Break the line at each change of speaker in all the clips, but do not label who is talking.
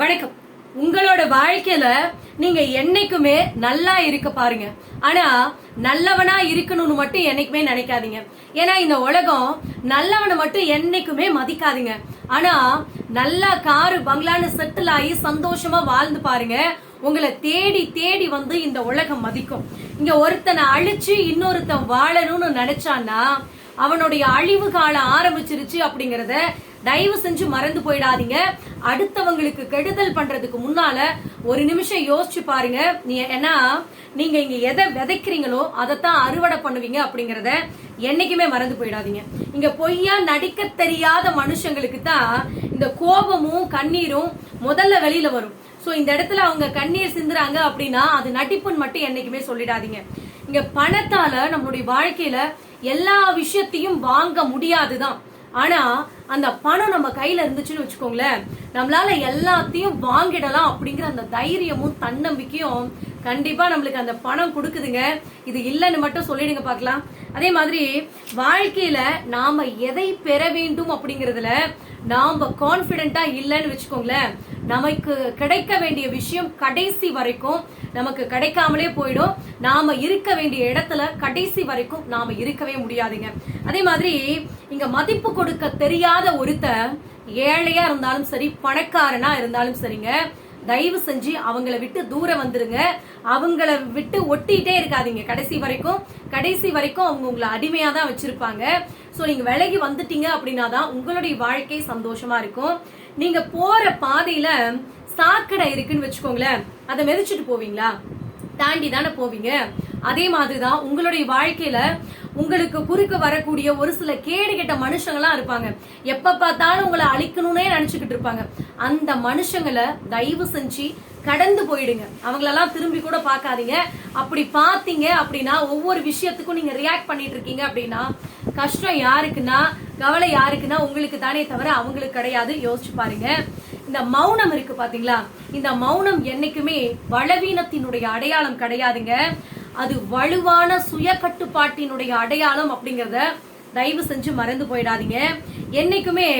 வணக்கம். உங்களோட வாழ்க்கையில நீங்க என்னைக்குமே நல்லா இருக்க பாருங்க. ஆனா நல்லவனா இருக்கணும்னு மட்டும் என்னைக்குமே நினைக்காதீங்க. ஏன்னா இந்த உலகம் நல்லவனை மட்டும் என்னைக்குமே மதிக்காதீங்க. ஆனா நல்லா காரு பங்களான்னு செட்டில் ஆகி சந்தோஷமா வாழ்ந்து பாருங்க. உங்களை தேடி தேடி வந்து இந்த உலகம் மதிக்கும். இங்க ஒருத்தனை அழிச்சு இன்னொருத்தன் வாழணும்னு நினைச்சான்னா அவனுடைய அழிவு காலம் ஆரம்பிச்சிருச்சு அப்படிங்கறத தயவு செஞ்சு மறந்து போயிடாதீங்க. அடுத்தவங்களுக்கு கெடுதல் பண்றதுக்கு முன்னால ஒரு நிமிஷம் யோசிச்சு பாருங்க. நீ ஏன்னா நீங்க இங்க எதை விதைக்கிறீங்களோ அதைத்தான் அறுவடை பண்ணுவீங்க அப்படிங்கறத என்னைக்குமே மறந்து போயிடாதீங்க. இங்க பொய்யா நடிக்க தெரியாத மனுஷங்களுக்கு தான் இந்த கோபமும் கண்ணீரும் முதல்ல வெளியில வரும். சோ இந்த இடத்துல அவங்க கண்ணீர் சிந்துறாங்க அப்படின்னா அது நடிப்புன்னு மட்டும் என்னைக்குமே சொல்லிடாதீங்க. இங்க பணத்தால நம்மளுடைய வாழ்க்கையில எல்லா விஷயத்தையும் வாங்க முடியாதுதான். ஆனா அந்த பணம் நம்ம கையில இருந்துச்சுன்னு வச்சுக்கோங்களேன் நம்மளால எல்லாத்தையும் வாங்கிடலாம் அப்படிங்கிற அந்த தைரியமும் தன்னம்பிக்கையும் கண்டிப்பா நம்மளுக்கு அந்த பணம் கொடுக்குதுங்க. இது இல்லைன்னு மட்டும் சொல்லிடுங்க பார்க்கலாம். அதே மாதிரி வாழ்க்கையில நாம எதை பெற வேண்டும் அப்படிங்கறதுல நாம கான்பிடென்ட்டா இல்லைன்னு வச்சுக்கோங்களேன் நமக்கு கிடைக்க வேண்டிய விஷயம் கடைசி வரைக்கும் நமக்கு கிடைக்காமலே போயிடும். நாம இருக்க வேண்டிய இடத்துல கடைசி வரைக்கும் நாம இருக்கவே முடியாதுங்க. அதே மாதிரி இங்க மதிப்பு கொடுக்க தெரியாத ஒருத்தர் ஏழையா இருந்தாலும் சரி பணக்காரனா இருந்தாலும் சரிங்க தயவு செஞ்சு அவங்கள விட்டு தூரம் வந்துருங்க. அவங்கள விட்டு ஒட்டிட்டே இருக்காதீங்க. கடைசி வரைக்கும் கடைசி வரைக்கும் அவங்க உங்களை அடிமையா தான் வச்சிருப்பாங்க. ஸோ நீங்க விலகி வந்துட்டீங்க அப்படின்னா தான் உங்களுடைய வாழ்க்கை சந்தோஷமா இருக்கும். நீங்க போற பாதையில சாக்கடை இருக்குன்னு வச்சுக்கோங்களேன். அதை மிதிச்சிட்டு போவீங்களா? தாண்டி தானே போவீங்க. அதே மாதிரிதான் உங்களுடைய வாழ்க்கையில உங்களுக்கு குறுக்க வரக்கூடிய ஒரு சில கேடு கெட்ட மனுஷங்களாம் இருப்பாங்க. எப்ப பார்த்தாலும் உங்களை அழிக்கணும்னே நினைச்சுக்கிட்டு இருப்பாங்க. அந்த மனுஷங்களை தயவு செஞ்சு கடந்து போயிடுங்க. அவங்களெல்லாம் திரும்பி கூட பார்க்காதீங்க. அப்படி பார்த்தீங்க அப்படின்னா ஒவ்வொரு விஷயத்துக்கும் நீங்க ரியாக்ட் பண்ணிட்டு இருக்கீங்க அப்படின்னா கஷ்டம் யாருக்குன்னா கவலை யாருக்குன்னா உங்களுக்கு தானே தவிர அவங்களுக்கு கிடையாது. யோசிச்சு பாருங்க. இந்த மௌனம் இருக்கு பாத்தீங்களா? இந்த மௌனம் என்னைக்குமே பலவீனத்தினுடைய அடையாளம் கிடையாதுங்க. அது வலுவான சுய கட்டுப்பாட்டினுடைய அடையாளம் அப்படிங்கறத தயவு செஞ்சு மறந்து போயிடாதீங்க. என்னைக்குமே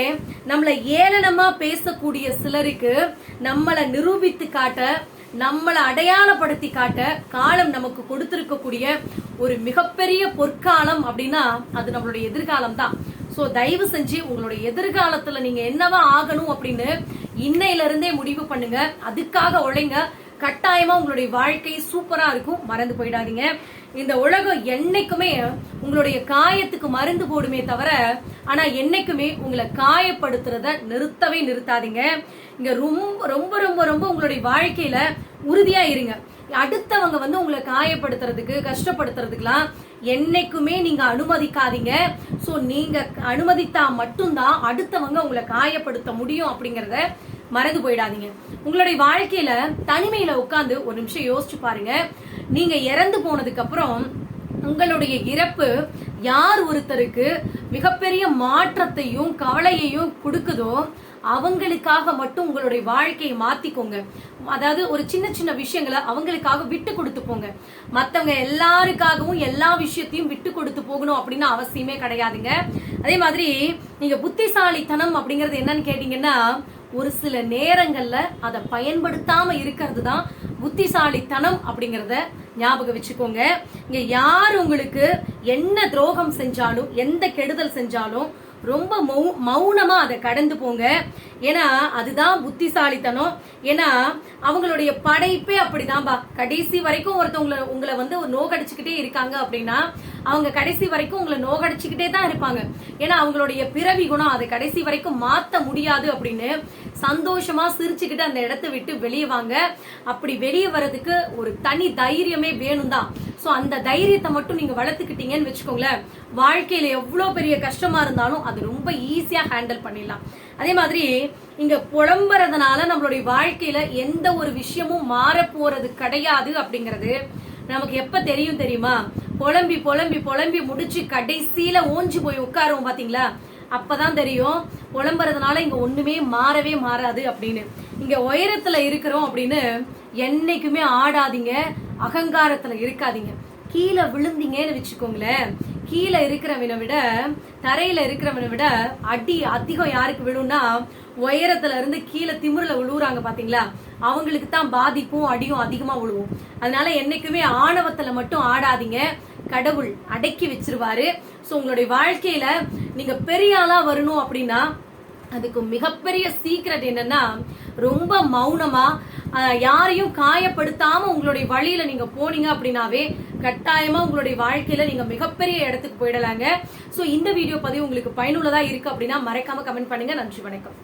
நம்மள ஏளனமா பேசக்கூடிய சிலருக்கு நம்மள நிரூபித்து காட்ட நம்மளை அடையாளப்படுத்தி காட்ட காலம் நமக்கு கொடுத்திருக்கக்கூடிய ஒரு மிகப்பெரிய பொற்காலம் அப்படின்னா அது நம்மளுடைய எதிர்காலம் தான். சோ தயவு செஞ்சு உங்களுடைய எதிர்காலத்துல நீங்க என்னவா ஆகணும் அப்படின்னு இன்னையில இருந்தே முடிவு பண்ணுங்க. அதுக்காக உழைங்க. கட்டாயமா உங்களுடைய வாழ்க்கை சூப்பரா இருக்கும். மறந்து போயிடாதீங்க. இந்த உலகம் என்னைக்குமே உங்களுடைய காயத்துக்கு மருந்து போடுமே தவிர ஆனா என்னைக்குமே உங்களை காயப்படுத்துறத நிறுத்தவே நிறுத்தாதீங்க. இங்க ரொம்ப ரொம்ப ரொம்ப ரொம்ப உங்களுடைய வாழ்க்கையில உறுதியா இருங்க. அடுத்தவங்க வந்து உங்களை காயப்படுத்துறதுக்கு கஷ்டப்படுத்துறதுக்குலாம் என்னைக்குமே நீங்க அனுமதிக்காதீங்க. சோ நீங்க அனுமதித்தா மட்டும்தான் அடுத்தவங்க உங்களை காயப்படுத்த முடியும் அப்படிங்கறத மறந்து போயிடாதீங்க. உங்களுடைய வாழ்க்கையில தனிமையில உட்காந்து ஒரு நிமிஷம் யோசிச்சு பாருங்க. நீங்க இறந்து போனதுக்கு அப்புறம் உங்களுடைய இறப்பு யார் ஒருத்தருக்கு மிகப்பெரிய மாற்றத்தையும் கவலையையும் கொடுக்குதோ அவங்களுக்காக மட்டும் உங்களுடைய வாழ்க்கையை மாத்திக்கோங்க. அதாவது ஒரு சின்ன சின்ன விஷயங்களை அவங்களுக்காக விட்டு கொடுத்து போங்க. மத்தவங்க எல்லாருக்காகவும் எல்லா விஷயத்தையும் விட்டு கொடுத்து போகணும் அப்படின்னு அவசியமே கிடையாதுங்க. அதே மாதிரி நீங்க புத்திசாலித்தனம் அப்படிங்கறது என்னன்னு கேட்டீங்கன்னா ஒரு சில நேரங்கள்ல அதை பயன்படுத்தாம இருக்கிறது தான் புத்திசாலித்தனம் அப்படிங்கறத ஞாபகம் வச்சுக்கோங்க. இங்க யார் உங்களுக்கு என்ன துரோகம் செஞ்சாலும் எந்த கெடுதல் செஞ்சாலும் ரொம்ப மௌ- மௌனமா அதை கடந்து போங்க. ஏன்னா அதுதான் புத்திசாலித்தனம். ஏன்னா அவங்களுடைய படைப்பே அப்படிதான்பா. கடைசி வரைக்கும் ஒருத்தவங்களை உங்களை வந்து நோகடிச்சுக்கிட்டே இருக்காங்க அப்படின்னா அவங்க கடைசி வரைக்கும் உங்களை நோகடிச்சுக்கிட்டே தான் இருப்பாங்க. ஏன்னா அவங்களுடைய பிறவி குணம் அதை கடைசி வரைக்கும் மாத்த முடியாது அப்படின்னு சந்தோஷமா சிரிச்சுக்கிட்டு அந்த இடத்த விட்டு வெளியே வாங்க. அப்படி வெளியே வர்றதுக்கு ஒரு தனி தைரியமே வேணும் தான் சோ அந்த தைரியத்தை மட்டும் நீங்க வளர்த்துக்கிட்டீங்கன்னு வச்சுக்கோங்களேன். வாழ்க்கையில எவ்வளவு பெரிய கஷ்டமா இருந்தாலும் அது ரொம்ப ஈஸியா ஹேண்டில் பண்ணிடலாம். அதே மாதிரி இங்க புலம்புறதுனால நம்மளுடைய வாழ்க்கையில எந்த ஒரு விஷயமும் மாற போறது கிடையாது அப்படிங்கறது நமக்கு எப்ப தெரியும் தெரியுமா? புலம்பி புலம்பி புலம்பி முடிச்சு கடைசியில ஓஞ்சி போய் உட்காருவோம் பாத்தீங்களா? அப்பதான் தெரியும். புலம்புறதுனால இங்க ஒண்ணுமே மாறவே மாறாது அப்படின்னு. இங்க உயரத்துல இருக்கிறோம் அப்படின்னு என்னைக்குமே ஆடாதீங்க. அகங்காரத்துல இருக்காதீங்க. கீழே விழுந்தீங்கன்னு வச்சுக்கோங்களேன். கீழே இருக்கிறவனை விட தரையில இருக்கிறவனை விட அடி அதிகம் யாருக்கு விழும்னா உயரத்துல இருந்து கீழே திமிர்ல விழுவுறாங்க பாத்தீங்களா? அவங்களுக்கு தான் பாதிப்பும் அடியும் அதிகமா விழுவும் அதனால என்னைக்குமே ஆணவத்துல மட்டும் ஆடாதீங்க. கடவுள் அடக்கி வச்சிருவாரு. ஸோ உங்களுடைய வாழ்க்கையில நீங்க பெரிய ஆளா வரணும் அப்படின்னா அதுக்கு மிகப்பெரிய சீக்ரெட் என்னன்னா ரொம்ப மௌனமா யாரையும் காயப்படுத்தாம உங்களுடைய வழியில நீங்க போனீங்க அப்படின்னாவே கட்டாயமா உங்களுடைய வாழ்க்கையில நீங்க மிகப்பெரிய இடத்துக்கு போயிடலாங்க. ஸோ இந்த வீடியோ பதிவு உங்களுக்கு பயனுள்ளதா இருக்கு அப்படின்னா மறக்காம கமெண்ட் பண்ணுங்க. நன்றி வணக்கம்.